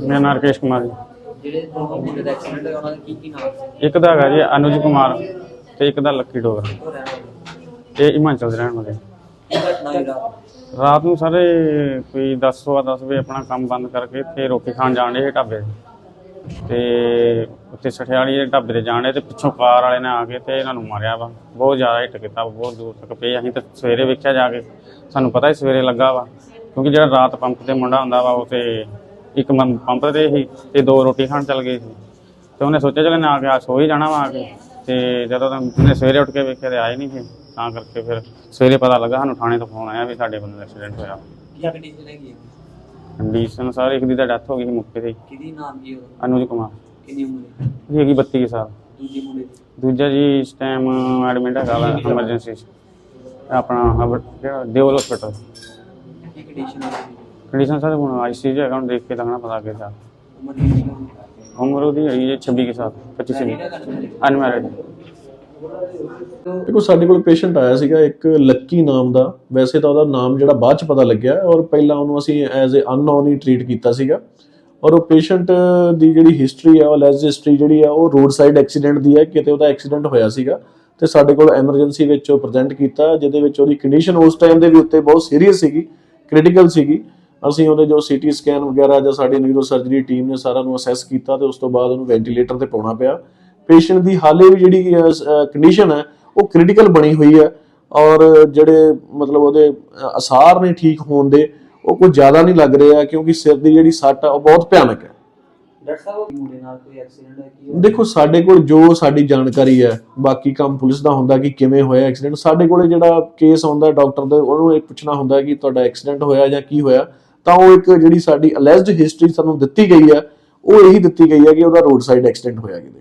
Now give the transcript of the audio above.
ਮੇਰਾ ਨਾਮ ਰਕੇਸ਼ ਕੁਮਾਰ ਜੀ। ਜਿਹੜੇ ਦੋਨੋਂ ਮੁੰਡੇ ਦਾ ਐਕਸੀਡੈਂਟ ਹੋਇਆ ਉਹਨਾਂ ਦਾ ਕੀ ਕੀ ਨਾਮ ਸੀ? ਇੱਕ ਦਾ ਹੈਗਾ ਜੀ ਅਨੁਜ ਕੁਮਾਰ ਤੇ ਇੱਕ ਦਾ ਲੱਕੀ ਡੋਗਰ। ਉਹ ਰਹਿਣ ਵਾਲੇ? ਇਹ ਹਿਮਾਚਲ ਦੇ ਰਹਿਣ ਵਾਲੇ। ਕੀ ਘਟਨਾ ਹੋਈ ਰਾਤ? ਰਾਤ ਨੂੰ ਸਾਰੇ ਕੋਈ 10 ਸਵਾ 10 ਵਜੇ ਆਪਣਾ ਕੰਮ ਬੰਦ ਕਰਕੇ ਤੇ ਰੋਟੀ ਖਾਣ ਜਾਣ ਦੇ ਢਾਬੇ ਤੇ। ਤੇ ਉੱਥੇ ਸਠਿਆਲੀ ਦੇ ਢਾਬੇ ਤੇ ਜਾਣੇ ਤੇ ਪਿੱਛੋਂ ਕਾਰ ਵਾਲੇ ਨੇ ਆ ਕੇ ਤੇ ਇਹਨਾਂ ਨੂੰ ਮਾਰਿਆ ਵਾ। ਬਹੁਤ ਜ਼ਿਆਦਾ ਹਿੱਟ ਕੀਤਾ ਬਹੁਤ ਦੂਰ ਤੱਕ ਪਏ। ਅਸੀਂ ਤਾਂ ਸਵੇਰੇ ਵੇਖਿਆ ਜਾ ਕੇ ਸਾਨੂੰ ਪਤਾ ਹੀ ਸਵੇਰੇ ਲੱਗਾ ਵਾ। ਕਿਉਂਕਿ ਜਿਹੜਾ ਰਾਤ ਪੰਪ ਤੇ ਮੁੰਡਾ ਹੁੰਦਾ ਵਾ ਉਹ ਤੇ ਇੱਕ ਮੰ- ਪੰਪ ਤੇ ਸੀ ਤੇ ਦੋ ਰੋਟੀ ਖਾਣ ਚੱਲ ਗਏ ਸੀ। ਤੇ ਉਹਨੇ ਸੋਚਿਆ ਚਲ ਨਾ ਆ ਕੇ ਆ ਸੋ ਹੀ ਜਾਣਾ ਵਾ ਆ ਕੇ। ਤੇ ਜਦੋਂ ਤਾਂ ਉਹਨੇ ਸਵੇਰੇ ਉੱਠ ਕੇ ਵੇਖਿਆ ਤੇ ਆਏ ਨਹੀਂ ਸੀ ਤਾਂ ਕਰਕੇ ਫਿਰ ਸਵੇਰੇ ਪਤਾ ਲੱਗਾ ਸਾਨੂੰ ਥਾਣੇ ਤੋਂ ਫੋਨ ਆਇਆ ਵੀ ਸਾਡੇ ਬੰਦੇ ਦਾ ਐਕਸੀਡੈਂਟ ਹੋਇਆ। ਕੀ ਕੰਡੀਸ਼ਨ ਹੈਗੀ ਹੈ? ਕੰਡੀਸ਼ਨ ਸਾਰੇ ਇੱਕ ਦੀ ਤਾਂ ਡੈਥ ਹੋ ਗਈ ਸੀ ਮੌਕੇ ਤੇ। ਹੀ। ਕਿਹਦੀ ਨਾਮ ਕੀ ਉਹਦਾ? ਅਨੁਜ ਕੁਮਾਰ। ਕਿੰਨੀ ਉਮਰ ਹੈ? ਹੈਗੀ 32 ਕੁ ਸਾਲ। ਦੂਜੀ ਮੁੰਡੇ ਦੀ? ਦੂਜਾ ਜੀ ਇਸ ਟਾਈਮ ਐਡਮਿਟ ਹੈਗਾ ਵਾ ਐਮਰਜੈਂਸੀ ਆਪਣਾ ਹਬ- ਕਿਹੜਾ? ਦਿਓਲ ਹਸਪੀਟਲ ਕੀ ਕੰਡੀਸ਼ਨ ਹੈ ਕੰਡੀਸ਼ਨ ਸਾਰੇ ਹੁਣ ਆਈਸੀਯੂ ਹੈਗਾ, ਹੁਣ ਦੇਖ ਕੇ ਲੱਗਣਾ ਪਤਾ ਕਿ ਉਮਰ ਉਹਦੀ ਹੈਗੀ ਹੈ 26 ਕੁ ਸਾਲ 25 ਸੀ ਅਨਮੈਰਿਡ ਦੇਖੋ, ਸਾਡੇ ਕੋਲ ਪੇਸ਼ੈਂਟ ਆਇਆ ਸੀਗਾ ਇੱਕ ਲੱਕੀ ਨਾਮ ਦਾ। ਵੈਸੇ ਤਾਂ ਉਹਦਾ ਨਾਮ ਜਿਹੜਾ ਬਾਅਦ ਚ ਪਤਾ ਲੱਗਿਆ ਔਰ ਪਹਿਲਾਂ ਉਹਨੂੰ ਅਸੀਂ ਐਜ਼ ਅ ਅਨਨੋਨ ਹੀ ਟ੍ਰੀਟ ਕੀਤਾ ਸੀਗਾ। ਔਰ ਉਹ ਪੇਸ਼ੈਂਟ ਦੀ ਜਿਹੜੀ ਹਿਸਟਰੀ ਆ ਉਹ ਲੈਸ ਹਿਸਟਰੀ ਜਿਹੜੀ ਆ ਉਹ ਰੋਡ ਸਾਈਡ ਐਕਸੀਡੈਂਟ ਦੀ ਹੈ, ਕਿਤੇ ਉਹਦਾ ਐਕਸੀਡੈਂਟ ਹੋਇਆ ਸੀਗਾ। ਤੇ ਸਾਡੇ ਕੋਲ ਐਮਰਜੈਂਸੀ ਵਿੱਚ ਉਹ ਪ੍ਰੈਜ਼ੈਂਟ ਕੀਤਾ, ਜਿਹਦੇ ਵਿੱਚ ਉਹਦੀ ਕੰਡੀਸ਼ਨ ਉਸ ਟਾਈਮ ਦੇ ਵੀ ਉੱਤੇ ਬਹੁਤ ਸੀਰੀਅਸ ਸੀਗੀ ਕ੍ਰਿਟੀਕਲ ਸੀਗੀ। ਅਸੀਂ ਉਹਦੇ ਜੋ ਸੀਟੀ ਸਕੈਨ ਵਗੈਰਾ ਜਾਂ ਸਾਡੀ ਨਿਊਰੋ ਸਰਜਰੀ ਟੀਮ ਨੇ ਸਾਰਾ ਨੂੰ ਅਸੈਸ ਕੀਤਾ ਤੇ ਉਸ ਤੋਂ ਬਾਅਦ ਉਹਨੂੰ ਵੈਂਟੀਲੇਟਰ ਤੇ ਪਾਉਣਾ ਪਿਆ। ਪੇਸ਼ੈਂਟ ਦੀ ਹਾਲੇ ਵੀ ਜਿਹੜੀ ਕੰਡੀਸ਼ਨ ਹੈ ਉਹ ਕ੍ਰਿਟੀਕਲ ਬਣੀ ਹੋਈ ਹੈ ਔਰ ਜਿਹੜੇ ਮਤਲਬ ਉਹਦੇ ਅਸਾਰ ਨੇ ਠੀਕ ਹੋਣ ਦੇ ਉਹ ਕੁਝ ਜ਼ਿਆਦਾ ਨਹੀਂ ਲੱਗ ਰਿਹਾ ਕਿਉਂਕਿ ਸਿਰ ਦੀ ਜਿਹੜੀ ਸੱਟ ਆ ਉਹ ਬਹੁਤ ਭਿਆਨਕ ਹੈ। ਡਾਕਟਰ ਸਾਹਿਬ ਉਹ ਮੁੰਡੇ ਨਾਲ ਕੋਈ ਐਕਸੀਡੈਂਟ ਹੈ ਕੀ ਦੇਖੋ ਸਾਡੇ ਕੋਲ ਜੋ ਸਾਡੀ ਜਾਣਕਾਰੀ ਹੈ ਬਾਕੀ ਕੰਮ ਪੁਲਿਸ ਦਾ ਹੁੰਦਾ ਕਿ ਕਿਵੇਂ ਹੋਇਆ ਐਕਸੀਡੈਂਟ ਸਾਡੇ ਕੋਲੇ ਜਿਹੜਾ ਕੇਸ ਆਉਂਦਾ ਡਾਕਟਰ ਦੇ ਉਹਨੂੰ ਇਹ ਪੁੱਛਣਾ ਹੁੰਦਾ ਕਿ ਤੁਹਾਡਾ ਐਕਸੀਡੈਂਟ ਹੋਇਆ ਜਾਂ ਕੀ ਹੋਇਆ। ਤਾਂ ਉਹ ਇੱਕ ਜਿਹੜੀ ਸਾਡੀ ਅਲੈਜਡ ਹਿਸਟਰੀ ਸਾਨੂੰ ਦਿੱਤੀ ਗਈ ਹੈ, ਉਹ ਇਹੀ ਦਿੱਤੀ ਗਈ ਹੈ ਕਿ ਉਹਦਾ ਰੋਡ ਸਾਈਡ ਐਕਸੀਡੈਂਟ ਹੋਇਆ ਕਿਤੇ।